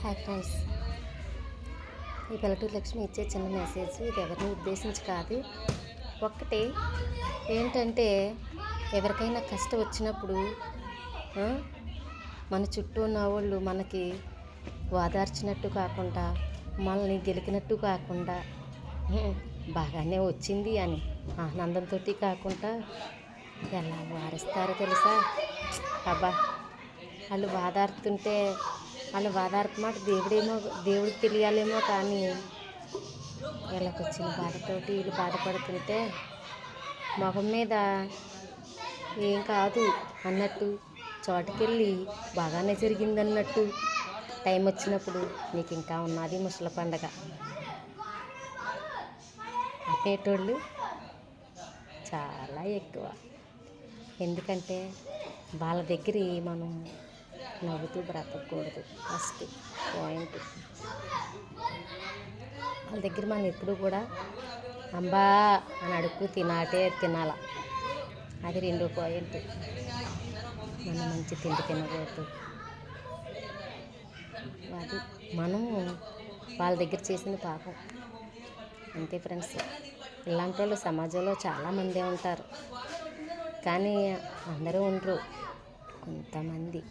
Hi friends ఈ పల్లెటూరు లక్ష్మి ఇచ్చే చిన్న మెసేజ్ ఇది ఎవరిని ఉద్దేశించి కాదు. ఒక్కటి ఏంటంటే ఎవరికైనా కష్టం వచ్చినప్పుడు మన చుట్టూ ఉన్న వాళ్ళు మనకి వాదార్చినట్టు కాకుండా మనల్ని గెలికినట్టు కాకుండా బాగానే వచ్చింది అని ఆనందంతో కాకుండా ఎలా వారిస్తారో తెలుసా? అబ్బా వాళ్ళు బాధారుతుంటే వాళ్ళు వాదాడుతున్నమాట దేవుడేమో దేవుడికి తెలియాలేమో కానీ వీళ్ళకి వచ్చిన బాధతోటి వీళ్ళు బాధపడుతుంటే మొహం మీద ఏం కాదు అన్నట్టు చోటుకెళ్ళి బాగానే జరిగిందన్నట్టు టైం వచ్చినప్పుడు నీకు ఇంకా ఉన్నది ముసల పండగ. అనేటోళ్ళు చాలా ఎక్కువ. ఎందుకంటే వాళ్ళ దగ్గర మనం నవ్వుతూ బ్రతకూడదు. First point. వాళ్ళ దగ్గర మనం ఎప్పుడు కూడా అంబా అని అడుక్కు తినాటే తినాల. అది రెండో పాయింట్. మనం మంచి తిండి తినకూడదు. అది మనం వాళ్ళ దగ్గర చేసిన పాపం. అంతే ఫ్రెండ్స్. ఇలాంటి వాళ్ళు సమాజంలో చాలామందే ఉంటారు. కానీ అందరూ ఉండరు. కొంతమంది.